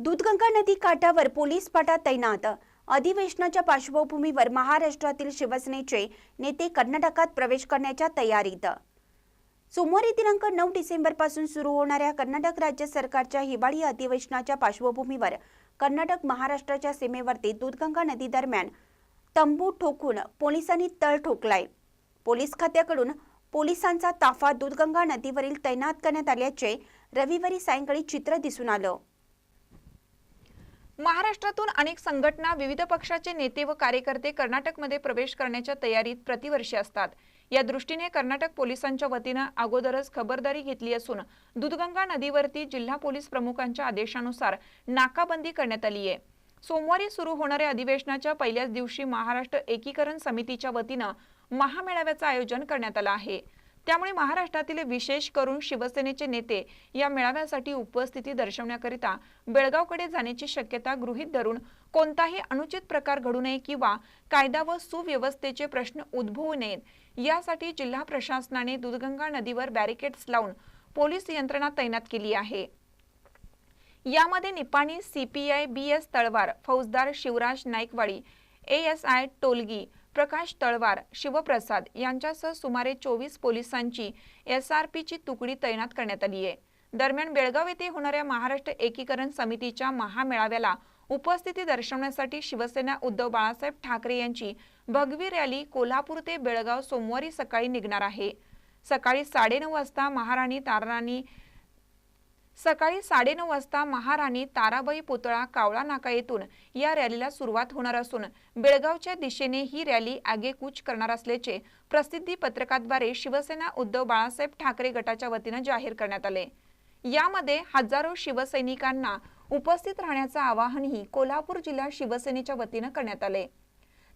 दूधगंगा नदी काठावर पोलीस पाटा तैनात. अधिवेशनाच्या पार्श्वभूमीवर महाराष्ट्रातील शिवसेनेचे नेते कर्नाटकात प्रवेश करण्याच्या तयारीत. सोमवारी दिनांक नऊ डिसेंबरपासून सुरू होणाऱ्या कर्नाटक राज्य सरकारच्या हिवाळी अधिवेशनाच्या पार्श्वभूमीवर कर्नाटक महाराष्ट्राच्या सीमेवरती दूधगंगा नदी दरम्यान तंबू ठोकून पोलिसांनी तळ ठोकलाय. पोलीस खात्याकडून पोलिसांचा ताफा दूधगंगा नदीवरील तैनात करण्यात आल्याचे रविवारी सायंकाळी चित्र दिसून आलं. महाराष्ट्रातून अनेक संघटना विविध पक्षाचे नेते व कार्यकर्ते कर्नाटकमध्ये प्रवेश करण्याच्या तयारीत प्रतिवर्षी असतात. या दृष्टीने कर्नाटक पोलिसांच्या वतीनं अगोदरच खबरदारी घेतली असून दुधगंगा नदीवरती जिल्हा पोलीस प्रमुखांच्या आदेशानुसार नाकाबंदी करण्यात आली आहे. सोमवारी सुरू होणाऱ्या अधिवेशनाच्या पहिल्याच दिवशी महाराष्ट्र एकीकरण समितीच्या वतीनं महामेळाव्याचं आयोजन करण्यात आलं आहे. त्यामुळे महाराष्ट्रातील विशेष करून शिवसेनेचे नेते या मेळाव्यासाठी उपस्थिती दर्शवण्याकरिता बेळगावकडे जाण्याची शक्यता गृहीत धरून कोणताही अनुचित प्रकार घडू नये किंवा कायदा व सुव्यवस्थेचे प्रश्न उद्भवू नयेत. यासाठी जिल्हा प्रशासनाने दूधगंगा नदीवर बॅरिकेड्स लावून पोलीस यंत्रणा तैनात केली आहे. यामध्ये Nipani CPI B S Talwar फौजदार Shivraj Naikwadi A S I Tolagi Prakash Talwar Shivprasad यांच्यासह सुमारे चोवीस पोलिसांची एस आर पीची तुकडी तैनात करण्यात आली आहे. दरम्यान बेळगाव येथे होणाऱ्या महाराष्ट्र एकीकरण समितीच्या महामेळाव्याला उपस्थिती दर्शवण्यासाठी शिवसेना उद्धव बाळासाहेब ठाकरे यांची भगवी रॅली कोल्हापूर ते बेळगाव सोमवारी सकाळी निघणार आहे. सकाळी साडेनऊ वाजता महाराणी ताराराणी सकाळी साडेनऊ वाजता महाराणी ताराबाई पुतळा कावळा नाका येथून या रॅलीला सुरुवात होणार असून बेळगावच्या दिशेने ही रॅली आगेकूच करणार असल्याचे प्रसिद्धी पत्रकाद्वारे शिवसेना उद्धव बाळासाहेब ठाकरे गटाच्या वतीनं जाहीर करण्यात आले. यामध्ये हजारो शिवसैनिकांना उपस्थित राहण्याचं आवाहनही कोल्हापूर जिल्हा शिवसेनेच्या वतीनं करण्यात आले.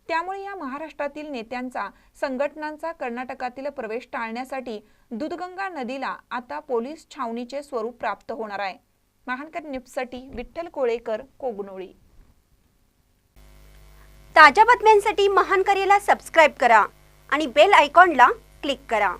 त्यामुळे या महाराष्ट्रातील नेत्यांचा संघटनांचा कर्नाटकातील प्रवेश टाळण्यासाठी दुधगंगा नदीला आता पोलीस छावणीचे स्वरूप प्राप्त होणार आहे. महानकर निपसाठी विठ्ठल कोळेकर कोगनोळी. ताज्या बातम्यांसाठी महानकरेला सबस्क्राईब करा आणि बेल आयकॉनला क्लिक करा.